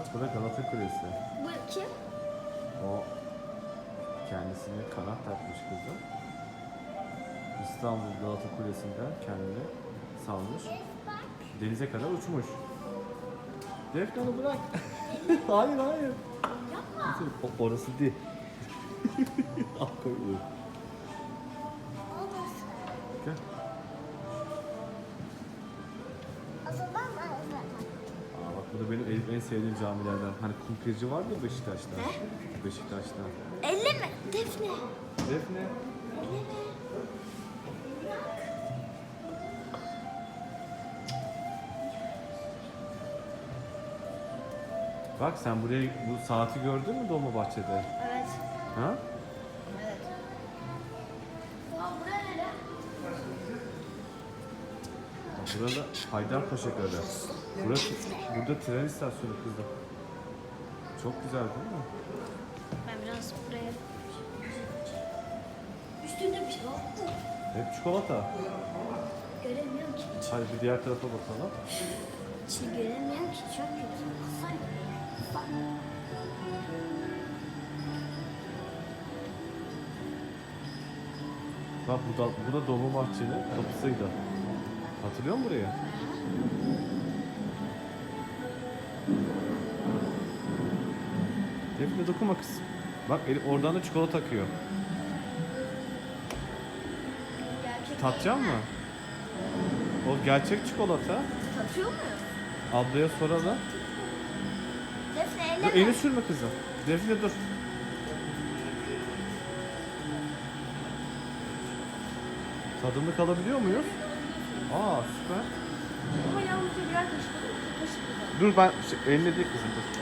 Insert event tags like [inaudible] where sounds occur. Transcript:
Bak bu da Galata Kulesi. Bu kim? O kendisine kanat takmış kızım. İstanbul Galata Kulesi'nden kendini salmış. Denize kadar uçmuş. Defne onu bırak. [laughs] hayır hayır. Yapma. O, orası değil. [laughs] Al koy. dur. Olmasın. Gel. Benim en, en sevdiğim camilerden. Hani kumpirci var ya Beşiktaş'ta. Ne? Beşiktaş'ta. Elleme. Defne. Defne. Elleme. Bak sen buraya bu saati gördün mü Dolmabahçe'de? Evet. Ha? Burada Haydarpaşa Gölü. Burası, burada tren istasyonu kızım. Çok güzel değil mi? Ben biraz buraya... Üstünde bir şey var. Hep çikolata. Göremiyorum ki. Hadi bir diğer tarafa bakalım. İçini göremiyorum ki. Çok kötü. Bak. Bak bu da, bu da Dolmabahçe'nin kapısıydı. Hatırlıyor musun burayı? Defne dokunma kız. Bak eli, oradan da çikolata akıyor. Gerçek Tatacak mı? O gerçek çikolata. Tatıyor muyuz? Ablaya soralım. Defne Dur elleme. elini sürme kızım. Defne dur. Tadını kalabiliyor muyuz? Aa süper. Ama yalnızca birer kaşık olur. Kaşık gibi. Dur ben şey, eline değil kızım dur.